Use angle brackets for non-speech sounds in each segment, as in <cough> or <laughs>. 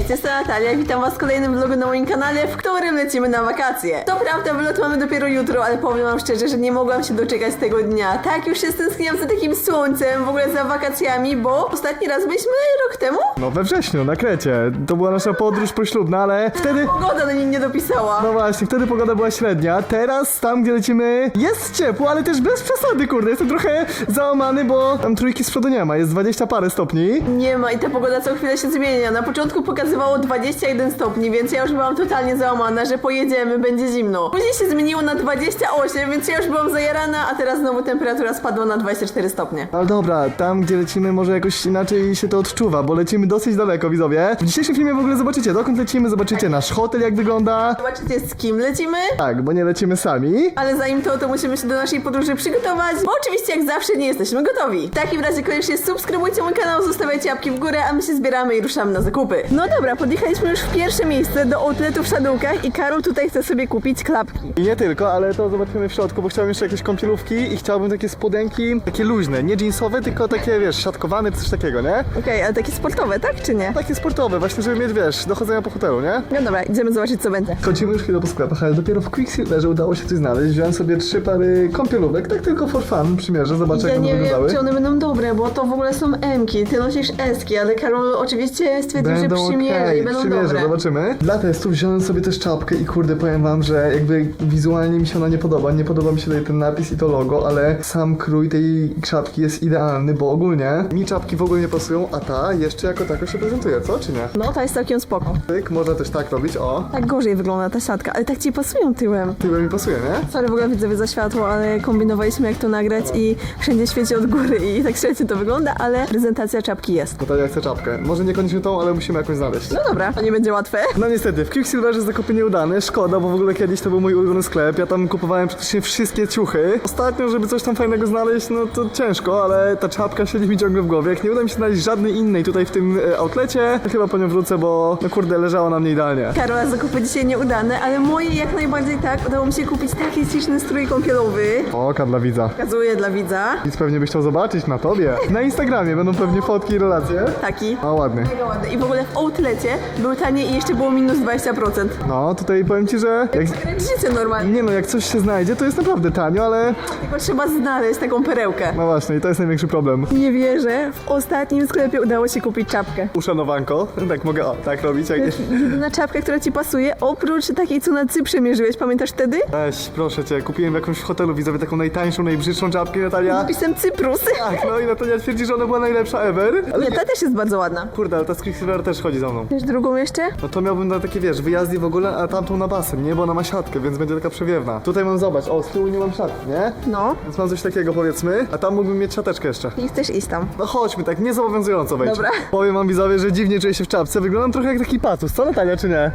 Cześć, jestem Natalia i witam was w kolejnym vlogu na moim kanale, w którym lecimy na wakacje. To prawda, wylot mamy dopiero jutro, ale powiem wam szczerze, że nie mogłam się doczekać tego dnia. Tak, już się stęskniłam za takim słońcem, w ogóle za wakacjami, bo ostatni raz byliśmy rok temu. No we wrześniu, na Krecie. To była nasza podróż poślubna, ale wtedy... <laughs> Pogoda do niej nie dopisała. No właśnie, wtedy pogoda była średnia. Teraz tam, gdzie lecimy, jest ciepło, ale też bez przesady, kurde. Jestem trochę załamany, bo tam trójki z przodu nie ma. Jest 20 parę stopni. Nie ma i ta pogoda co chwilę się zmienia. Na początku pokazywało 21 stopni, więc ja już byłam totalnie załamana, że pojedziemy, będzie zimno. Później się zmieniło na 28, więc ja już byłam zajarana, a teraz znowu temperatura spadła na 24 stopnie. Ale dobra, tam, gdzie lecimy, może jakoś inaczej się to odczuwa, bo lecimy dosyć daleko, widzowie. W dzisiejszym filmie w ogóle zobaczycie, dokąd lecimy, zobaczycie nasz hotel, jak wygląda. Zobaczycie z kim lecimy. Tak, bo nie lecimy sami. Ale zanim to, to musimy się do naszej podróży przygotować, bo oczywiście jak zawsze nie jesteśmy gotowi. W takim razie koniecznie subskrybujcie mój kanał, zostawiajcie łapki w górę, a my się zbieramy i ruszamy na zakupy. No dobra, podjechaliśmy już w pierwsze miejsce do outletu w Szadółkach i Karol tutaj chce sobie kupić klapki. I nie tylko, ale to zobaczymy w środku, bo chciałbym jeszcze jakieś kąpielówki i chciałbym takie spodenki, takie luźne, nie jeansowe, tylko takie, wiesz, siatkowane, coś takiego, nie? Okej, ale takie sportowe, tak czy nie? Takie sportowe, właśnie, żeby mieć, wiesz, do chodzenia po hotelu, nie? No dobra, idziemy zobaczyć co będzie. Chodzimy już chwilę po sklepach, ale dopiero w Quicksilverze udało się coś znaleźć. Wziąłem sobie trzy pary kąpielówek, tak tylko for fun, przymierzę, zobaczę Ja jak one nie wiem, wyglądały. czy one będą dobre, bo to w ogóle są M-ki, ty nosisz S-ki, ale Karol oczywiście stwierdził, że przymierzy okej, będą przymierzę, zobaczymy. Dla testu wziąłem sobie też czapkę i kurde, powiem wam, że jakby wizualnie mi się ona nie podoba. Nie podoba mi się tutaj ten napis i to logo, ale sam krój tej czapki jest idealny, bo ogólnie mi czapki w ogóle nie pasują, a ta jeszcze jako tako się prezentuje, co? Czy nie? No, ta jest całkiem spoko. Tyk, można też tak robić, o. Tak gorzej wygląda ta siatka, ale tak ci pasują tyłem. Tyłem mi pasuje, nie? Sorry w ogóle widzowie za światło, ale kombinowaliśmy jak to nagrać i wszędzie świeci od góry i tak średnio to wygląda, ale prezentacja czapki jest. Natalia chce czapkę. Może niekoniecznie tą, ale musimy jakąś znaleźć. No dobra, to nie będzie łatwe. No niestety, w Quicksilverze zakupy nieudane, szkoda, bo w ogóle kiedyś to był mój ulubiony sklep, ja tam kupowałem praktycznie wszystkie ciuchy. Ostatnio, żeby coś tam fajnego znaleźć, no to ciężko, ale ta czapka siedzi mi ciągle w głowie. Jak nie uda mi się znaleźć żadnej innej tutaj w tym e, outlecie, to chyba po nią wrócę, bo no kurde, leżała na mnie idealnie. Karola zakupy dzisiaj nieudane, ale moje jak najbardziej tak. Udało mi się kupić taki śliczny strój kąpielowy. Oka dla widza. Pokazuję dla widza. Nic pewnie byś chciał zobaczyć na tobie. Na Instagramie będą pewnie fotki i relacje. Taki. A ładny. Mega ładny. I w ogóle w outlecie był taniej i jeszcze było minus 20%. No, tutaj powiem ci, że jak... Życie normalnie. Nie no, jak coś się znajdzie, to jest naprawdę tanio, ale Tylko trzeba znaleźć taką perełkę. no właśnie, i to jest największy problem. Nie wierzę, w ostatnim sklepie udało się kupić czapkę. Uszanowanko, <laughs> tak mogę o, tak robić, jak jedyna czapka, która ci pasuje, oprócz takiej, co na Cyprze mierzyłeś, pamiętasz wtedy? Weź, proszę cię, kupiłem w jakimś hotelu widzowie taką najtańszą, najbrzydszą czapkę, Natalia. Napisem Cyprus. Tak, no i Natalia twierdzi, że ona była najlepsza ever. Ale Nie, ta też jest bardzo ładna. kurde, ale ta z Quicksilver też chodzi za Wiesz drugą jeszcze? No to miałbym na takie, wiesz, wyjazdy w ogóle, a tamtą na basen, nie? Bo ona ma siatkę, więc będzie taka przewiewna. Tutaj mam, zobacz, o, z tyłu nie mam siatki, nie? No. Więc mam coś takiego, powiedzmy, a tam mógłbym mieć siateczkę jeszcze. I chcesz iść tam. No chodźmy, tak niezobowiązująco wejdź. Dobra. Powiem wam widzowie, że dziwnie czuję się w czapce. Wyglądam trochę jak taki patus, co Natalia, czy nie?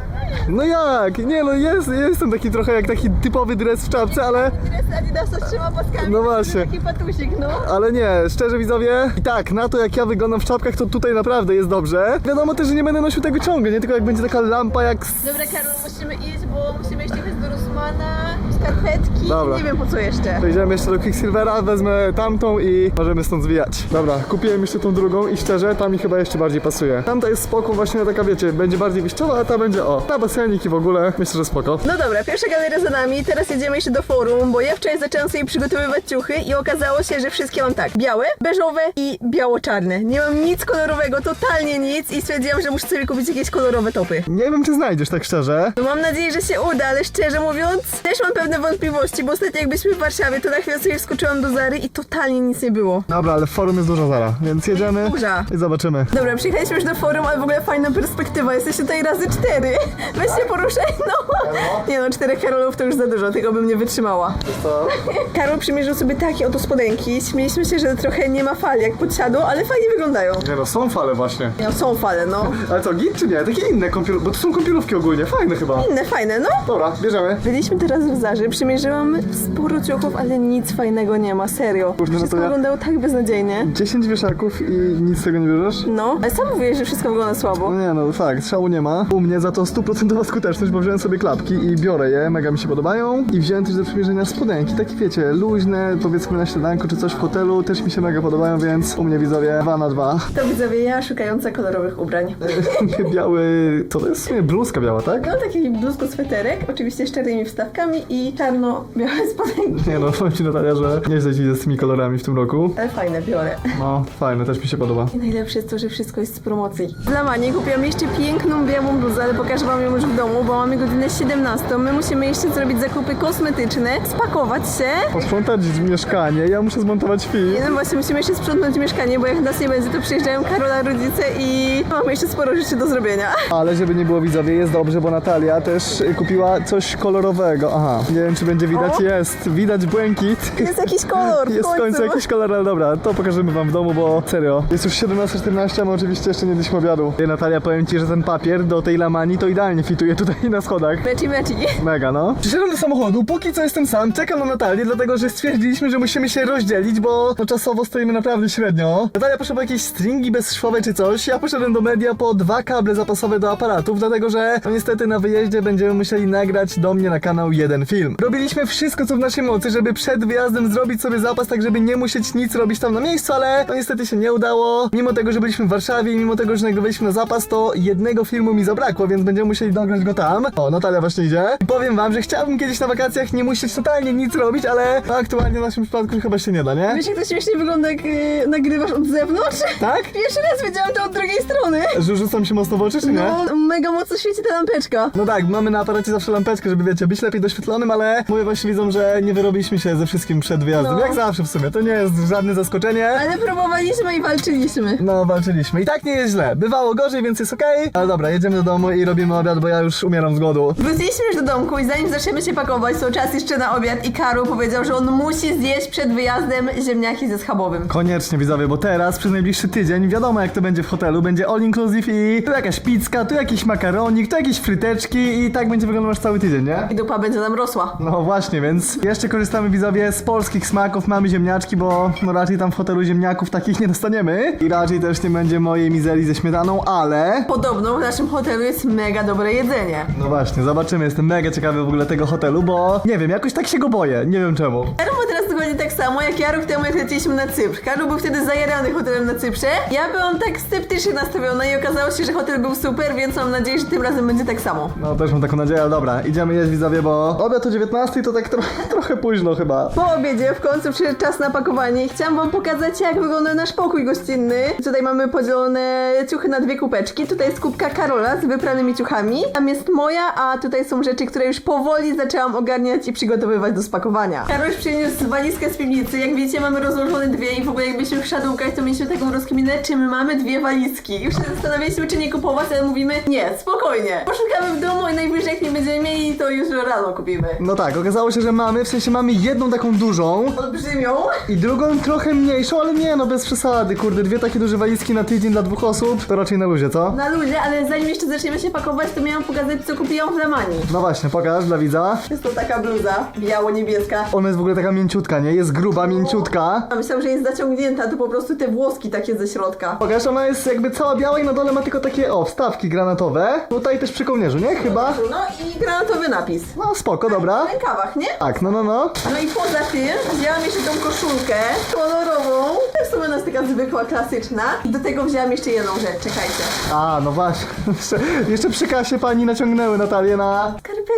No jak? Nie no, jest, jestem taki trochę jak taki typowy dres w czapce, ale... Dres Adidasa z trzema paskami. No właśnie. Taki patusik, no. Ale nie, szczerze widzowie, i tak, na to jak ja wyglądam w czapkach, to tutaj naprawdę jest dobrze. Wiadomo też, że nie będę nosił tego ciągle, nie? Tylko jak będzie taka lampa jak... Dobra, Karol, musimy iść, bo musimy iść trochę do Rosmana, skarpetki Dobra. nie wiem po co jeszcze. Przejdziemy jeszcze do Quicksilvera, wezmę tamtą i możemy stąd zwijać. Dobra, kupiłem jeszcze tą drugą i szczerze, ta mi chyba jeszcze bardziej pasuje. Tamta jest spoko, właśnie taka wiecie, będzie bardziej wyjściowa, a ta będzie o, na basenik i w ogóle, myślę, że spoko. No dobra, pierwsza galeria za nami, teraz jedziemy jeszcze do forum, bo ja wczoraj zaczęłam sobie przygotowywać ciuchy i okazało się, że wszystkie mam tak, białe, beżowe i biało-czarne. Nie mam nic kolorowego, totalnie nic i stwierdziłam, że muszę sobie kupić jakieś kolorowe topy. Nie wiem, czy znajdziesz tak szczerze. No mam nadzieję, że się uda, ale szczerze mówiąc, też mam pewne wątpliwości, bo ostatnio jak byliśmy w Warszawie, to na chwilę sobie wskoczyłam do Zary i totalnie nic nie było. Dobra, ale forum jest duża zara, więc jedziemy Duża. i zobaczymy. Dobra, przyjechaliśmy już do forum, ale w ogóle fajna perspektywa. Jesteś tutaj razy cztery. <laughs> Weź się poruszaj, no. Nie no, czterech Karolów to już za dużo, tego bym nie wytrzymała. Co? Karol przymierzył sobie takie oto spodenki. Śmieliśmy się, że trochę nie ma fali jak podsiadło, ale fajnie wyglądają. Nie no, są fale właśnie. No, są fale, no. <laughs> Ale co, git czy nie? Takie inne kąpielówki, bo to są kąpielówki ogólnie, fajne chyba. Inne, fajne, no. Dobra, bierzemy. Byliśmy teraz w Zarze, przymierzyłam sporo ciuchów, ale nic fajnego nie ma, serio. Kurde, no to Wszystko ja- wyglądało tak beznadziejnie. 10 wieszaków i nic z tego nie bierzesz? No, ale sam mówiłeś, że wszystko wygląda słabo. No nie no, fakt, szału nie ma. U mnie za to stuprocentowa skuteczność, bo wziąłem sobie klapki i biorę je, mega mi się podobają. I wziąłem też do przymierzenia spodenki, takie wiecie, luźne, powiedzmy na śniadanko czy coś w hotelu, też mi się mega podobają, więc u mnie widzowie 2 na 2. To widzowie, ja szukająca kolorowych ubrań. <laughs> biały, co to jest? W sumie Bluzka biała, tak? No taki bluzko sweterek, oczywiście z czarnymi wstawkami i czarno-białe spodenki. Nie no, powiem ci Natalia, że nieźle ci z tymi kolorami w tym roku. Ale fajne, biorę. No, fajne, też mi się podoba. I najlepsze jest to, że wszystko jest z promocji. Dla Mani kupiłam jeszcze piękną białą bluzę, ale pokażę wam ją już w domu, bo mamy godzinę 17. My musimy jeszcze zrobić zakupy kosmetyczne, spakować się. Posprzątać mieszkanie, ja muszę zmontować film. Nie no właśnie, musimy jeszcze sprzątnąć mieszkanie, bo jak nas nie będzie, to przyjeżdżają Karola rodzice i mamy jeszcze sporo rzeczy do zrobienia. Ale żeby nie było widzowie, jest dobrze, bo Natalia też y, kupiła coś kolorowego. Aha, nie wiem czy będzie widać, O! jest, widać błękit. Jest jakiś kolor Jest w końcu jakiś kolor, ale dobra, to pokażemy wam w domu, bo serio. Jest już 17.14, a my oczywiście jeszcze nie jedliśmy obiadu. Ej, Natalia, powiem ci, że ten papier do tej lamani to idealnie fituje tutaj na schodach. Meci, meci. Mega, no. Przyszedłem do samochodu, póki co jestem sam, czekam na Natalię, dlatego że stwierdziliśmy, że musimy się rozdzielić, bo no, czasowo stoimy naprawdę średnio. Natalia poszła po jakieś stringi bezszwowe czy coś, ja poszedłem do media po dwa kable zapasowe do aparatów, dlatego że no niestety na wyjeździe będziemy musieli nagrać do mnie na kanał jeden film. Robiliśmy wszystko, co w naszej mocy, żeby przed wyjazdem zrobić sobie zapas, tak żeby nie musieć nic robić tam na miejscu, ale no niestety się nie udało. Mimo tego, że byliśmy w Warszawie i mimo tego, że nagrywaliśmy na zapas, to jednego filmu mi zabrakło, więc będziemy musieli nagrać go tam. O, Natalia właśnie idzie. I powiem wam, że chciałbym kiedyś na wakacjach nie musieć totalnie nic robić, ale no, aktualnie w naszym przypadku chyba się nie da, nie? Wiesz jak to śmiesznie wygląda, jak yy, nagrywasz od zewnątrz? Tak? <laughs> Pierwszy raz widziałam to od drugiej strony. Że rzucam się mocno w oczy, czy nie? No, mega mocno świeci ta lampeczka. No tak, mamy na aparacie zawsze lampeczkę, żeby wiecie, być lepiej doświetlonym, ale mówię właśnie widzom, że nie wyrobiliśmy się ze wszystkim przed wyjazdem. No. Jak zawsze w sumie, to nie jest żadne zaskoczenie. Ale próbowaliśmy i walczyliśmy. No, walczyliśmy. I tak nie jest źle. Bywało gorzej, więc jest okej. Ale dobra, jedziemy do domu i robimy obiad, bo ja już umieram z głodu. Wróciliśmy już do domku i zanim zaczniemy się pakować, to czas jeszcze na obiad i Karol powiedział, że on musi zjeść przed wyjazdem ziemniaki ze schabowym. Koniecznie widzowie, bo teraz przez najbliższy tydzień wiadomo jak to będzie w hotelu, będzie all inclusive i tu jakaś pizka, tu jakiś makaronik, tu jakieś fryteczki i tak będzie wyglądał nasz cały tydzień, nie? I dupa będzie nam rosła. No właśnie, więc jeszcze korzystamy widzowie z polskich smaków, mamy ziemniaczki, bo no raczej tam w hotelu ziemniaków takich nie dostaniemy i raczej też nie będzie mojej mizerii ze śmietaną, ale... Podobno w naszym hotelu jest mega dobre jedzenie. No właśnie, zobaczymy, jestem mega ciekawy w ogóle tego hotelu, bo nie wiem, jakoś tak się go boję, nie wiem czemu. Dokładnie tak samo, jak ja rok temu jak leciliśmy na Cypr. Karol był wtedy zajarany hotelem na Cyprze. Ja byłam tak sceptycznie nastawiona i okazało się, że hotel był super, więc mam nadzieję, że tym razem będzie tak samo. No też mam taką nadzieję, ale dobra, idziemy jeść widzowie, bo obiad o 19 to tak tro <laughs> trochę późno chyba. Po obiedzie w końcu przyszedł czas na pakowanie i chciałam wam pokazać jak wygląda nasz pokój gościnny. Tutaj mamy podzielone ciuchy na dwie kubeczki. Tutaj jest kubka Karola z wypranymi ciuchami. Tam jest moja, a tutaj są rzeczy, które już powoli zaczęłam ogarniać i przygotowywać do spakowania. Karol przyniósł walizkę z piwnicy. Jak widzicie mamy rozłożone dwie i w ogóle jak byliśmy w szadłkach to mieliśmy taką rozkminę, czy my mamy dwie walizki. Już się zastanawialiśmy czy nie kupować, ale mówimy nie, spokojnie. Poszukamy w domu i najwyżej jak nie będziemy mieli to już rano kupimy. No tak, okazało się, że mamy, w sensie mamy jedną taką dużą Olbrzymią. i drugą trochę mniejszą, ale nie no, bez przesady, kurde, dwie takie duże walizki na tydzień dla dwóch osób, to raczej na luzie, co? Na luzie, ale zanim jeszcze zaczniemy się pakować, to miałam pokazać, co kupiłam w Lemanii. No właśnie, pokaż dla widza. Jest to taka bluza, biało-niebieska. Ona jest w ogóle taka mięciutka, nie? Jest gruba, mięciutka. A myślałam, że jest zaciągnięta, to po prostu te włoski takie ze środka. Pokaż, ona jest jakby cała biała i na dole ma tylko takie, o, wstawki granatowe. Tutaj też przy kołnierzu, nie? Chyba? No i granatowy napis. No spoko, dobra. W rękawach, nie? Tak, no, no, no. No i poza tym wzięłam jeszcze tą koszulkę kolorową. To jest w sumie nas taka zwykła, klasyczna. I do tego wzięłam jeszcze jedną rzecz, czekajcie. A, no właśnie. <laughs> Jeszcze, jeszcze przy kasie pani naciągnęły Natalię na...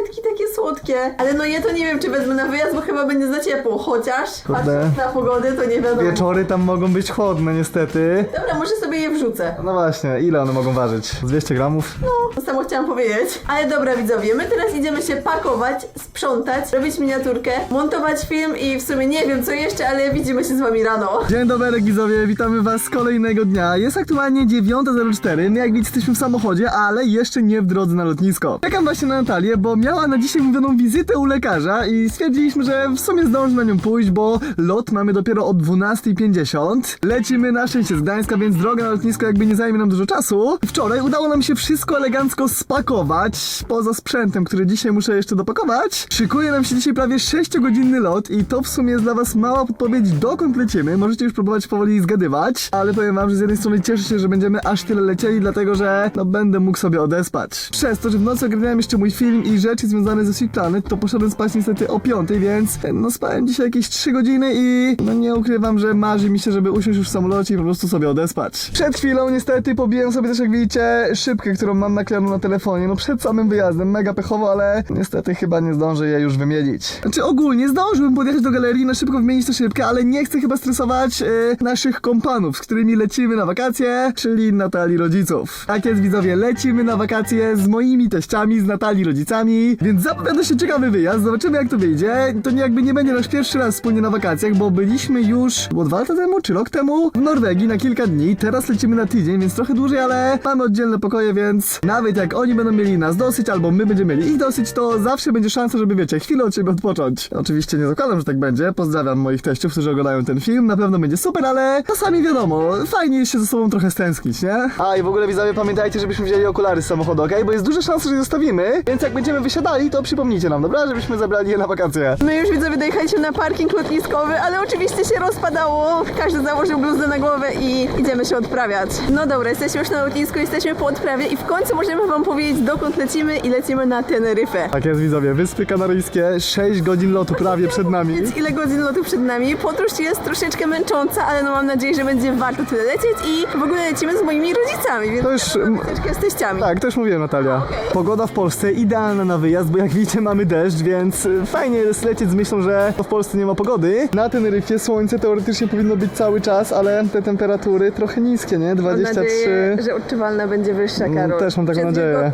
Takie słodkie. Ale no ja to nie wiem, czy wezmę na wyjazd, bo chyba będzie za ciepło. Chociaż, Kurde. patrząc na pogodę, to nie wiadomo. Wieczory tam mogą być chłodne, niestety. Dobra, może sobie je wrzucę. No właśnie, ile one mogą ważyć? Z 200 gramów? No, to samo chciałam powiedzieć. Ale dobra widzowie, my teraz idziemy się pakować, sprzątać, robić miniaturkę, montować film i w sumie nie wiem co jeszcze, ale widzimy się z wami rano. Dzień dobry widzowie, witamy was z kolejnego dnia. Jest aktualnie 9.04, my jak widzicie jesteśmy w samochodzie, ale jeszcze nie w drodze na lotnisko. Czekam właśnie na Natalię, bo miała na dzisiaj mówioną wizytę u lekarza i stwierdziliśmy, że w sumie zdąży na nią pójść, bo lot mamy dopiero o 12.50. Lecimy na szczęście z Gdańska, więc droga na lotnisko jakby nie zajmie nam dużo czasu. Wczoraj udało nam się wszystko elegancko spakować, poza sprzętem, który dzisiaj muszę jeszcze dopakować. Szykuje nam się dzisiaj prawie 6-godzinny lot i to w sumie jest dla was mała podpowiedź, dokąd lecimy. Możecie już próbować powoli zgadywać, ale powiem wam, że z jednej strony cieszę się, że będziemy aż tyle lecieli, dlatego że no będę mógł sobie odespać. Przez to, że w nocy ogarniałem jeszcze mój film i rzeczy związane ze Sweet Planet, to poszedłem spać niestety o 5, więc no spałem dzisiaj jakieś 3 godziny i no nie ukrywam, że marzy mi się, żeby usiąść już w samolocie i po prostu sobie odespać. Przed chwilą niestety pobiłem sobie też, jak widzicie, szybkę, którą mam naklejoną na telefonie, no przed samym wyjazdem, mega pechowo, ale niestety chyba nie zdążę jej już wymienić. Znaczy ogólnie zdążyłbym podjechać do galerii, na szybko wymienić tę szybkę, ale nie chcę chyba stresować e, naszych kompanów, z którymi lecimy na wakacje, czyli Natalii rodziców. Tak jest widzowie, lecimy na wakacje z moimi teściami, z Natalii rodzicami, więc zapowiada się ciekawy wyjazd, zobaczymy jak to wyjdzie. To nie, jakby nie będzie nasz pierwszy raz wspólnie na wakacjach, bo byliśmy już, było dwa lata temu, czy rok temu, w Norwegii na kilka dni, teraz lecimy na tydzień, więc trochę dłużej, ale mamy oddzielne pokoje, więc nawet jak oni będą mieli nas dosyć, albo my będziemy mieli ich dosyć, to zawsze będzie szansa, żeby wiecie, chwilę od siebie odpocząć. Oczywiście nie zakładam, że tak będzie, pozdrawiam moich teściów, którzy oglądają ten film, na pewno będzie super, ale czasami wiadomo, fajnie jest się ze sobą trochę stęsknić, nie? A i w ogóle widzowie pamiętajcie, żebyśmy wzięli okulary z samochodu, okej? Bo jest duża szansa, że zostawimy, więc jak będziemy wysiadali, to przypomnijcie nam, dobra? Żebyśmy zabrali je na wakacje. My już widzowie dojechaliśmy na parking lotniskowy, ale oczywiście się rozpadało. Każdy założył bluzę na głowę i idziemy się odprawiać. No dobra, jesteśmy już na lotnisku, jesteśmy po odprawie i w końcu możemy wam powiedzieć dokąd lecimy i lecimy na Teneryfę. Tak jest widzowie, Wyspy Kanaryjskie, 6 godzin lotu prawie przed nami. Więc ile godzin lotu przed nami? Podróż jest troszeczkę męcząca, ale no mam nadzieję, że będzie warto tyle lecieć i w ogóle lecimy z moimi rodzicami, więc To już, troszeczkę z teściami. Tak, to już mówiłem Natalia. Pogoda w Polsce idealna na wyjazd, bo jak widzicie mamy deszcz, więc y, fajnie jest lecieć z myślą, że w Polsce nie ma pogody. Na Teneryfie słońce teoretycznie powinno być cały czas, ale te temperatury trochę niskie, nie? Mam 23. nadzieję, że odczuwalna będzie wyższa, Mm, Karol. też mam taką Przez nadzieję.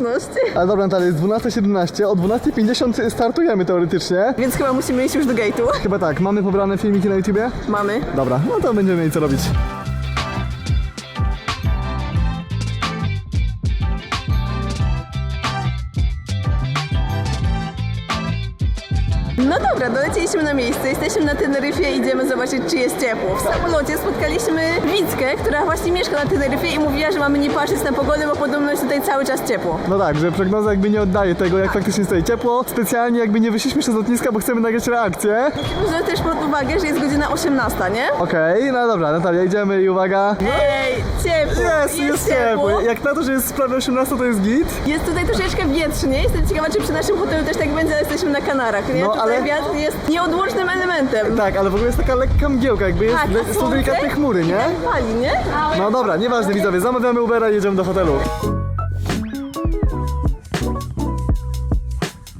Ale dobra Natalia, jest 12.17, o 12.50 startujemy teoretycznie. Więc chyba musimy iść już do gate'u. Chyba tak, mamy pobrane filmiki na YouTubie? Mamy. Dobra, no to będziemy mieli co robić. Dobra, doleciliśmy na miejsce, jesteśmy na Teneryfie, idziemy zobaczyć, czy jest ciepło. W samolocie spotkaliśmy Wickę, która właśnie mieszka na Teneryfie i mówiła, że mamy nie patrzeć na pogodę, bo podobno jest tutaj cały czas ciepło. No tak, że prognoza jakby nie oddaje tego, jak faktycznie jest tutaj ciepło. Specjalnie jakby nie wyszliśmy jeszcze z lotniska, bo chcemy nagrać reakcję. Musimy też pod uwagę, że jest godzina 18, nie? Okej, no dobra, Natalia, idziemy i uwaga. Ej, ciepło! Jest, jest ciepło. Jak na to, że jest prawie 18, to jest git. Jest tutaj troszeczkę wietrznie. Jestem ciekawa, czy przy naszym hotelu też tak będzie, ale jesteśmy na Kanarach, nie? No, tutaj ale- wiatr jest nieodłącznym elementem. Tak, ale w ogóle jest taka lekka mgiełka, jakby jest, Tak, a są słońce? delikatne chmury, nie? Fali, nie? No dobra, nieważne widzowie, zamawiamy Ubera i jedziemy do hotelu.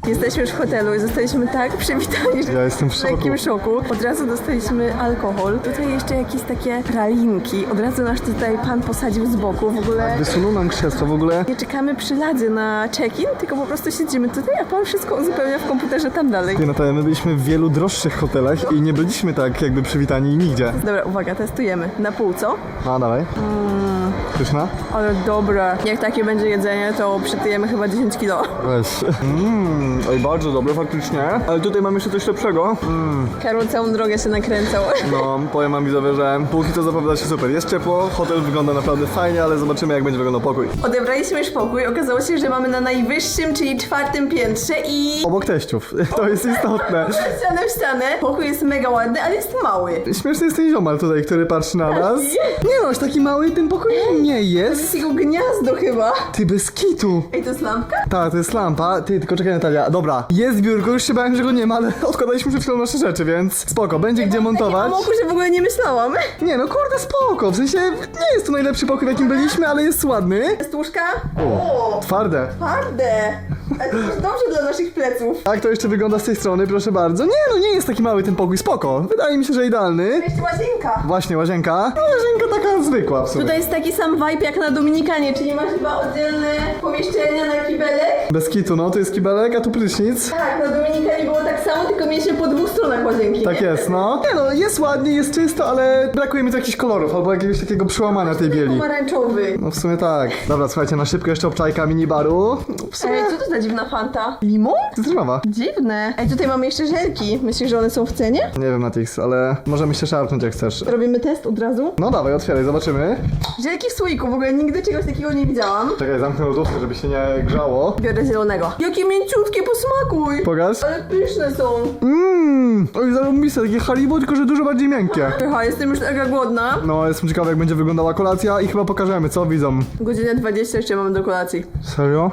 Jesteśmy już w hotelu i zostaliśmy tak przywitani, że Ja jestem w w lekkim szoku. szoku. Od razu dostaliśmy alkohol. Tutaj jeszcze jakieś takie pralinki. Od razu nas tutaj pan posadził z boku. W ogóle Wysunął nam krzesło w ogóle. nie czekamy przy ladzie na check-in, tylko po prostu siedzimy tutaj, a pan wszystko uzupełnia w komputerze tam dalej. Ty, Natalia, my byliśmy w wielu droższych hotelach i nie byliśmy tak jakby przywitani nigdzie. Dobra, uwaga, testujemy. Na pół, co? No, dawaj. Mm. Pyszna? Ale dobre. Jak takie będzie jedzenie, to przytyjemy chyba 10 kilo. Weź. Mmm, oj, bardzo dobre faktycznie. Ale tutaj mam jeszcze coś lepszego. Mm, Karol całą drogę się nakręcał. <laughs> no, powiem wam widzowie, że póki co zapowiada się super. Jest ciepło, hotel wygląda naprawdę fajnie, ale zobaczymy jak będzie wyglądał pokój. Odebraliśmy już pokój. Okazało się, że mamy na najwyższym, czyli czwartym piętrze i... Obok teściów. <laughs> To jest istotne. <laughs> Ścianę w ścianę. Pokój jest mega ładny, ale jest mały. Śmieszny jest ten ziomal tutaj, który patrzy na nas. Nie no, aż taki mały ten pokój nie To jest. jest jego gniazdo chyba. Ty bez kitu. Ej, to jest lampka? Tak, to jest lampa. Ty, tylko czekaj Natalia. Dobra, jest biurko, już się bałem, że go nie ma, ale <laughs> odkładaliśmy przed chwilą nasze rzeczy, więc spoko, będzie gdzie montować. O że w ogóle nie myślałam. Nie no, kurde, spoko. W sensie nie jest to najlepszy pokój, w jakim byliśmy, ale jest ładny. Jest łóżka? O, Twarde. twarde. Ale to jest dobrze dla naszych pleców. Tak to jeszcze wygląda z tej strony, proszę bardzo. Nie no, nie jest taki mały ten pokój, spoko. Wydaje mi się, że idealny. Jeszcze łazienka. Właśnie, łazienka. No, łazienka taka zwykła w sumie. Tutaj jest taki sam vibe jak na Dominikanie, czyli masz chyba oddzielne pomieszczenia na kibelek. Bez kitu, no, tu jest kibelek, a tu prysznic. Tak, na Dominikanie było tak samo, tylko mieliśmy po dwóch stronach łazienki. Tak nie? jest, no. Nie no, jest ładnie, jest czysto, ale brakuje mi tu jakichś kolorów albo jakiegoś takiego przełamania tej bieli. Pomarańczowy. No w sumie tak. Dobra, słuchajcie, na szybko jeszcze obczajka minibaru. W sumie Ej, co to za dziwna fanta? Limon? rymowa. Dziwne. Ej, tutaj mamy jeszcze żelki. Myślisz, że one są w cenie? Nie wiem, Natix, ale możemy się szarpnąć jak chcesz. Robimy test od razu. No dawaj, otwieraj, zobaczymy. Żelki w słoiku, w ogóle nigdy czegoś takiego nie widziałam. Czekaj, zamknę lodówkę, żeby się nie grzało. Biorę zielonego. Jakie mięciutkie, posmakuj! Pokaż. Ale pyszne są. Mmm, oj, zarobiste, takie halibo, tylko że dużo bardziej miękkie. Pycha, jestem już taka głodna. No, jestem ciekawy, jak będzie wyglądała kolacja i chyba pokażemy, co widzom. Godzinę 20 jeszcze mamy do kolacji. Serio?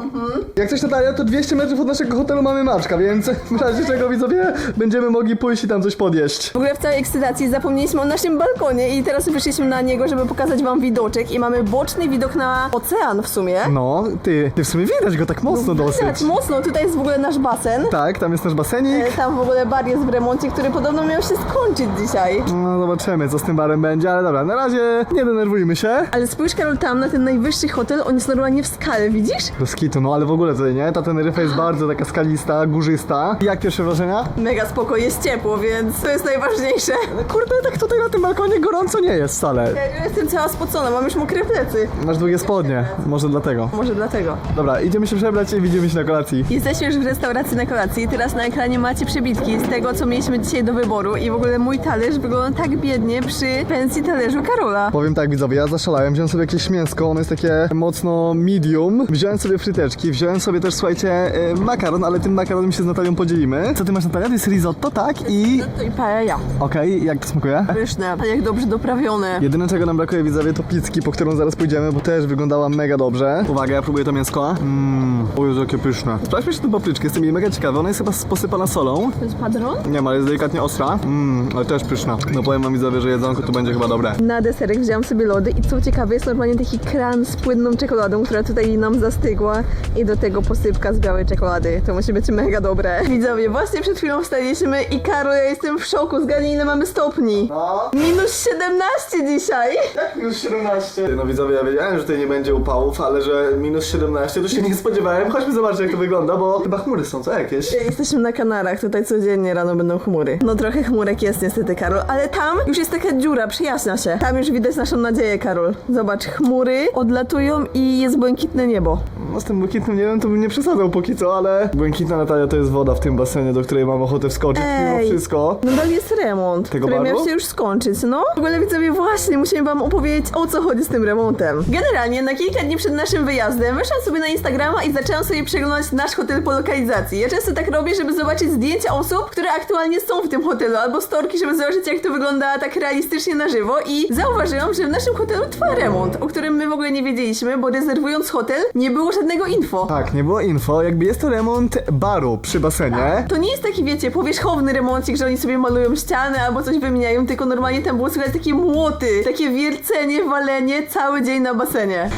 Jak coś Natalia, to 200 metrów od naszego hotelu mamy maczka, więc <laughs> w razie czego widzowie będziemy mogli pójść i tam coś podjeść. W ogóle w całej ekscytacji zapomnieliśmy o naszym balkonie i teraz wyszliśmy na niego, żeby pokazać wam widoczek i mamy boczny widok na ocean w sumie. No, ty, ty w sumie widać go tak mocno dosyć. Tak, mocno. Tutaj jest w ogóle nasz basen. Tak, tam jest nasz basenik. E, Tam w ogóle bar jest w remoncie, który podobno miał się skończyć dzisiaj. No, zobaczymy, co z tym barem będzie, ale dobra, na razie nie denerwujmy się. Ale spójrz Karol tam na ten najwyższy hotel, on jest normalnie w skale, widzisz? Do skitu, no ale w ogóle tutaj, nie? Ta Teneryfa jest bardzo taka skalista, górzysta. Jak pierwsze wrażenia? Mega spoko, jest ciepło, więc to jest najważniejsze. Kurde, tak tutaj na tym balkonie gorąco nie jest wcale. Ja jestem cała spocona, mam już mokre plecy. Masz długie spodnie, może dlatego. Może dlatego. Dobra, idziemy się przebrać i widzimy się na kolacji. Jesteśmy już w restauracji na kolacji. Teraz na ekranie macie przebitki z tego, co mieliśmy dzisiaj do wyboru. I w ogóle mój talerz wygląda tak biednie przy pensji talerzu Karola. Powiem tak widzowie, ja zaszalałem, wziąłem sobie jakieś mięsko, ono jest takie mocno medium. Wziąłem sobie fryteczki, wziąłem sobie też, słuchajcie, e, makaron, ale tym makaronem się z Natalią podzielimy. Co ty masz Natalia? To jest risotto, tak? I... To i paella. Okej, jak to smakuje? Pyszne, a jak dobrze doprawione. Jedyne czego nam brakuje widzowie to pizzki, po którą zaraz pójdziemy, bo też wyglądała mega dobrze. Uwaga, ja próbuję to mięsko. Mmm, o Jezu, jakie pyszne. Sprawdźmy jeszcze tę papryczkę, jestem jej mega ciekawy, ona jest chyba posypana solą. To jest padron? Nie ma, ale jest delikatnie ostra. Mmm, ale też pyszna. No powiem wam widzowie, że jedzonko tu będzie chyba dobre. Na deserek wziąłam sobie lody i co ciekawe jest normalnie taki kran z płynną czekoladą, która tutaj nam zastygła i do tego posypka z białej czekolady. To musi być mega dobre. Widzowie, właśnie przed chwilą wstaliśmy i Karol, ja jestem w szoku. Zgadnij ile mamy stopni. No. Minus 17 dzisiaj. Jak minus 17? No widzowie, ja wiedziałem, że tutaj nie będzie upałów, ale że minus 17 to się nie spodziewałem. Chodźmy zobaczyć jak to wygląda, bo chyba chmury są, co jakieś? Jesteśmy na Kanarach, tutaj codziennie rano będą chmury. No trochę chmurek jest niestety, Karol, ale tam już jest taka dziura, przyjaśnia się. Tam już widać naszą nadzieję, Karol. Zobacz, chmury odlatują i jest błękitne niebo. No z tym błękitnym nie wiem, to bym nie przesadzał póki co, ale błękitna Natalia to jest woda w tym basenie, do której mam ochotę wskoczyć mimo Ej. wszystko. Nadal jest remont, Tego który miał baru? się już skończyć, no. W ogóle widzowie, właśnie musimy wam opowiedzieć o co chodzi z tym remontem. Generalnie na kilka dni przed naszym wyjazdem wyszłam sobie na Instagrama i zaczęłam sobie przeglądać nasz hotel po lokalizacji. Ja często tak robię, żeby zobaczyć zdjęcia osób, które aktualnie są w tym hotelu, albo storki, żeby zobaczyć jak to wygląda tak realistycznie na żywo i zauważyłam, że w naszym hotelu trwa remont, o którym my w ogóle nie wiedzieliśmy, bo rezerwując hotel nie było żadnego info. Tak, nie było info, jakby jest to remont baru przy basenie. To nie jest taki, wiecie, powierzchowny remoncik, że oni sobie malują ściany albo coś wymieniają, tylko normalnie tam było słychać takie młoty, takie wiercenie, walenie cały dzień na basenie.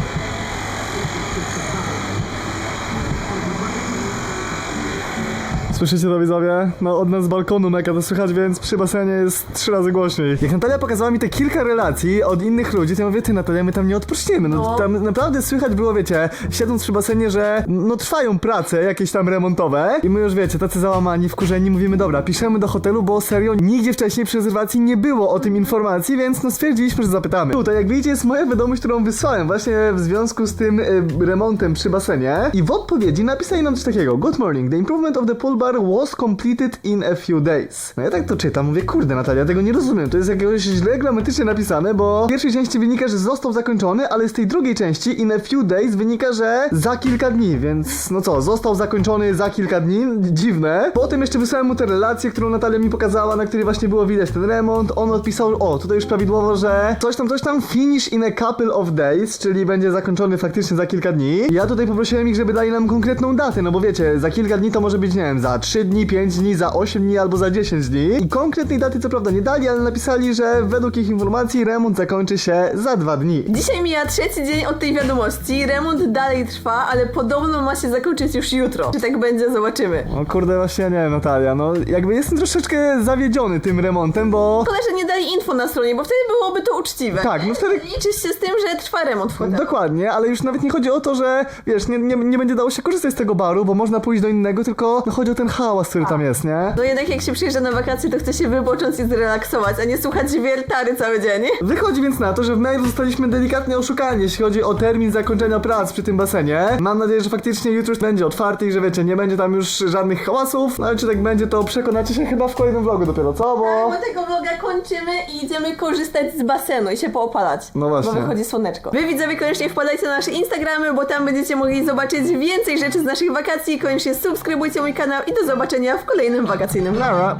Słyszycie to widzowie? No od nas z balkonu mega to słychać, więc przy basenie jest trzy razy głośniej. Jak Natalia pokazała mi te kilka relacji od innych ludzi, to ja mówię, ty Natalia, my tam nie odpoczniemy. No, No. tam naprawdę słychać było, wiecie, siedząc przy basenie, że no trwają prace jakieś tam remontowe i my już wiecie, tacy załamani, wkurzeni, mówimy, dobra, piszemy do hotelu, bo serio nigdzie wcześniej przy rezerwacji nie było o tym informacji, więc no stwierdziliśmy, że zapytamy. Tutaj, jak widzicie, jest moja wiadomość, którą wysłałem właśnie w związku z tym y, remontem przy basenie i w odpowiedzi napisali nam coś takiego. Good morning, the improvement of the pool bar was completed in a few days. No ja tak to czytam, mówię, kurde Natalia, tego nie rozumiem, to jest jakoś źle gramatycznie napisane, bo w pierwszej części wynika, że został zakończony, ale z tej drugiej części in a few days wynika, że za kilka dni, więc no co, został zakończony za kilka dni, dziwne. Potem jeszcze wysłałem mu tę relację, którą Natalia mi pokazała, na której właśnie było widać ten remont, on odpisał, o, tutaj już prawidłowo, że coś tam, coś tam, finish in a couple of days, czyli będzie zakończony faktycznie za kilka dni. Ja tutaj poprosiłem ich, żeby dali nam konkretną datę, no bo wiecie, za kilka dni to może być, nie wiem, za 3 dni, 5 dni, za 8 dni albo za 10 dni. I konkretnej daty co prawda nie dali, ale napisali, że według ich informacji remont zakończy się za 2 dni. Dzisiaj mija trzeci dzień od tej wiadomości, remont dalej trwa, ale podobno ma się zakończyć już jutro. Czy tak będzie, zobaczymy. No kurde, właśnie nie Natalia, no jakby jestem troszeczkę zawiedziony tym remontem, bo... Szkoda, że nie dali info na stronie, bo wtedy byłoby to uczciwe. Tak, no wtedy Liczysz się z tym, że trwa remont w hotelu. Dokładnie, ale już nawet nie chodzi o to, że wiesz, nie, nie, nie będzie dało się korzystać z tego baru, bo można pójść do innego, tylko no, chodzi o ten hałas, który tam jest, nie? No jednak jak się przyjeżdża na wakacje, to chce się wypocząć i zrelaksować, a nie słuchać wiertary cały dzień. Wychodzi więc na to, że w mailu zostaliśmy delikatnie oszukani, jeśli chodzi o termin zakończenia prac przy tym basenie. Mam nadzieję, że faktycznie jutro już będzie otwarty i że wiecie, nie będzie tam już żadnych hałasów, no ale czy tak będzie, to przekonacie się chyba w kolejnym vlogu dopiero, co? Bo... My tego vloga kończymy i idziemy korzystać z basenu i się poopalać. No właśnie. Bo wychodzi słoneczko. Wy widzowie koniecznie wpadajcie na nasze Instagramy, bo tam będziecie mogli zobaczyć więcej rzeczy z naszych wakacji. Koniecznie subskrybujcie mój kanał i do zobaczenia w kolejnym wakacyjnym. Nara.